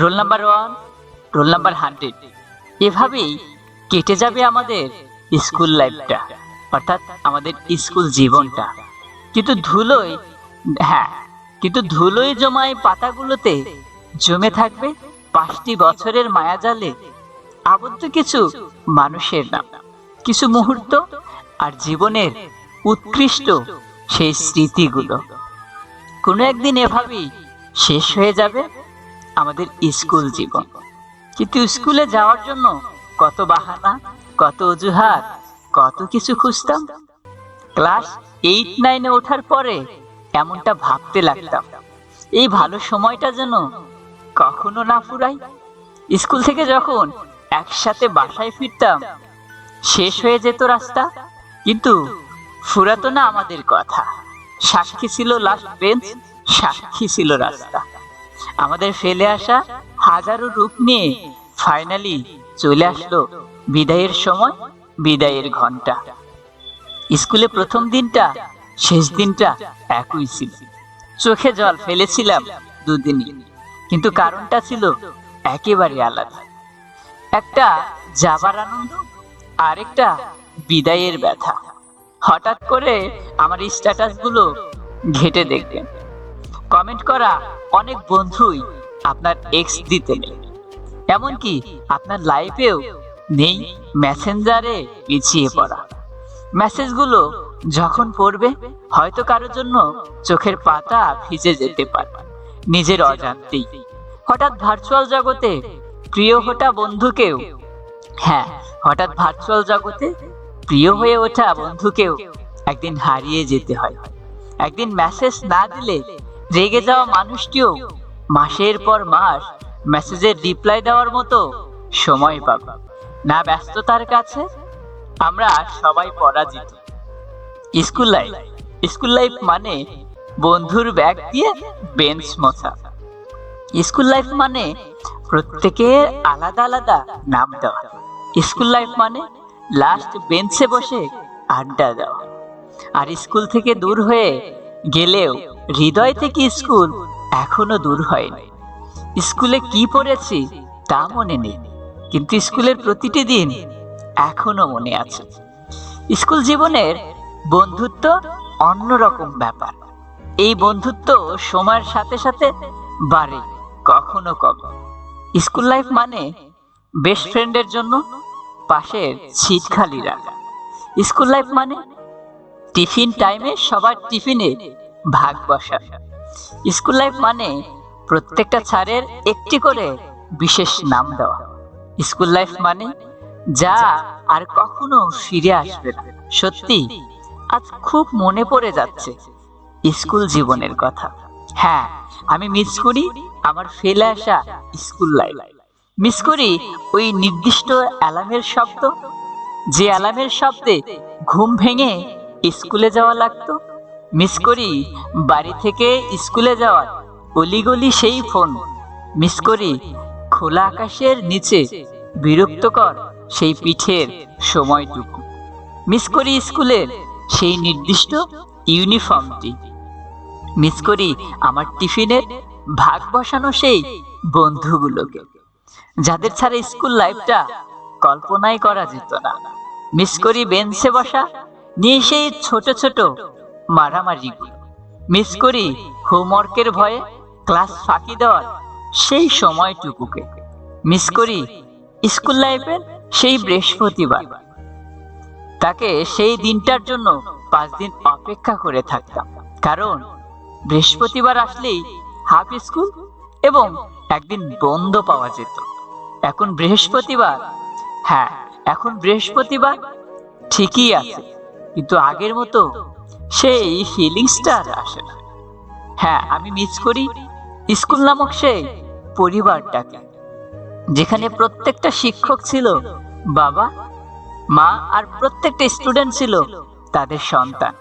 Roll number one roll number hundred এভাবেই কেটে যাবে আমাদের স্কুল লাইফটা অর্থাৎ আমাদের স্কুল জীবনটা। কিন্তু ধুলোয় হ্যাঁ কিন্তু ধুলোয় জমায় পাতাগুলোতে জমে থাকবে পাঁচটি বছরের মায়াজালে আবদ্ধ কিছু মানুষের নাম। কিছু মুহূর্ত আর জীবনের উৎকৃষ্ট সেই স্মৃতিগুলো। কোনো একদিন এভাবেই শেষ হয়ে যাবে আমাদের স্কুল জীবন। কিন্তু স্কুলে যাওয়ার জন্য কত বাহানা, কত অজুহাত, কত কিছু খুঁজতাম। ক্লাস এইট নাইনে ওঠার পরে এমনটা ভাবতে লাগতাম, এই ভালো সময়টা যেন কখনো না ফুরাই। স্কুল থেকে যখন একসাথে বাসায় ফিরতাম, শেষ হয়ে যেত রাস্তা, কিন্তু ফুরাতো না আমাদের কথা। সাক্ষী ছিল লাস্ট বেঞ্চ সাক্ষী ছিল রাস্তা। আমাদের ফেলে আসা হাজারো রূপ নিয়ে ফাইনালি চলে আসলো বিদায়ের সময়, বিদায়ের ঘণ্টা স্কুলে প্রথম দিনটা, শেষ দিনটা একই ছিল। চোখে জল ফেলেছিলাম দুদিনই, কিন্তু কারণটা ছিল একেবারে আলাদা। একটা যাবার আনন্দ, আরেকটা বিদায়ের ব্যথা। হঠাৎ করে আমার স্ট্যাটাসগুলো ঘেটে দেখবেন কমেন্ট করা অনেক বন্ধুই আপনার এক্স দিতে এমনকি আপনার লাইফেও নেই মেসেঞ্জারে পিছিয়ে পড়া। মেসেজগুলো যখন পড়বে, হয়তো কারোর জন্য চোখের পাতা ভিজে যেতে পারে, নিজের অজান্তেই। হঠাৎ ভার্চুয়াল জগতে প্রিয় হটা বন্ধুকেও হ্যাঁ হঠাৎ ভার্চুয়াল জগতে প্রিয় হয়ে ওঠা বন্ধুকেও একদিন হারিয়ে যেতে হয়। একদিন মেসেজ না দিলে রেগে যাওয়া মানুষটিও মাসের পর মাস মেসেজের রিপ্লাই দেওয়ার মতো সময় পাবে। না ব্যস্ততার কাছে আমরা সবাই পরাজিত। স্কুল লাইফ স্কুল লাইফ মানে বন্ধুর ব্যাগ দিয়ে বেঞ্চ মোছা। স্কুল লাইফ মানে প্রত্যেকের আলাদা আলাদা নাম দেওয়া। স্কুল লাইফ মানে লাস্ট বেঞ্চে বসে আড্ডা দেওয়া। আর স্কুল থেকে দূর হয়ে গেলেও হৃদয় থেকে স্কুল এখনও দূর হয়নি। স্কুলে কি পড়েছি তা মনে নেই, কিন্তু স্কুলের প্রতিটি দিন এখনও মনে আছে। স্কুল জীবনের বন্ধুত্ব অন্যরকম ব্যাপার। এই বন্ধুত্ব সময়ের সাথে সাথে বাড়ে কখনো কমে স্কুল লাইফ মানে বেস্ট ফ্রেন্ডের জন্য পাশের সিট খালি রাখা স্কুল লাইফ মানে টিফিন টাইমে সবার টিফিনে ভাগ বসা। স্কুল লাইফ মানে প্রত্যেকটা ছাড়ের একটি করে বিশেষ নাম দেওয়া। স্কুল লাইফ মানে যা আর কখনো ফিরে আসবে না। সত্যি, আজ খুব মনে পড়ে যাচ্ছে স্কুল জীবনের কথা। হ্যাঁ আমি মিস করি আমার ফেলে আসা স্কুল লাইফ। মিস করি ওই নির্দিষ্ট অ্যালার্মের শব্দ। যে অ্যালার্মের শব্দে ঘুম ভেঙে স্কুলে যাওয়া লাগতো মিস করি, বাড়ি থেকে স্কুলে যাওয়ার অলিগলি সেই ফোন। মিস করি, খোলা আকাশের নিচে বিরক্তকর সেই পিঠের সময়টুকু। মিস করি স্কুলের সেই নির্দিষ্ট ইউনিফর্মটি। মিস করি আমার টিফিনের ভাগ বসানো সেই বন্ধুগুলোকে, যাদের ছাড়া স্কুল লাইফটা কল্পনাই করা যেত না। মিস করি বেঞ্চে বসা, নিয়ে সেই ছোট ছোট মারামারিগুলো মিস করি হোমওয়ার্কের ভয়ে ক্লাস ফাঁকি দেওয়ার সেই সময়টুকুকে। মিস করি স্কুল লাইফের সেই বৃহস্পতিবার। তাকে সেই দিনটার জন্য পাঁচ দিন অপেক্ষা করে থাকতাম। কারণ বৃহস্পতিবার আসলেই হাফ স্কুল এবং একদিন বন্ধ পাওয়া যেত। এখন বৃহস্পতিবার হ্যাঁ এখন বৃহস্পতিবার ঠিকই আছে। কিন্তু আগের মতো সেই ফিলিংসটা আর আসে না। হ্যাঁ আমি মিস করি স্কুল নামক সেই পরিবারটাকে, যেখানে প্রত্যেকটা শিক্ষক ছিল বাবা, মা আর প্রত্যেকটা স্টুডেন্ট ছিল তাদের সন্তান।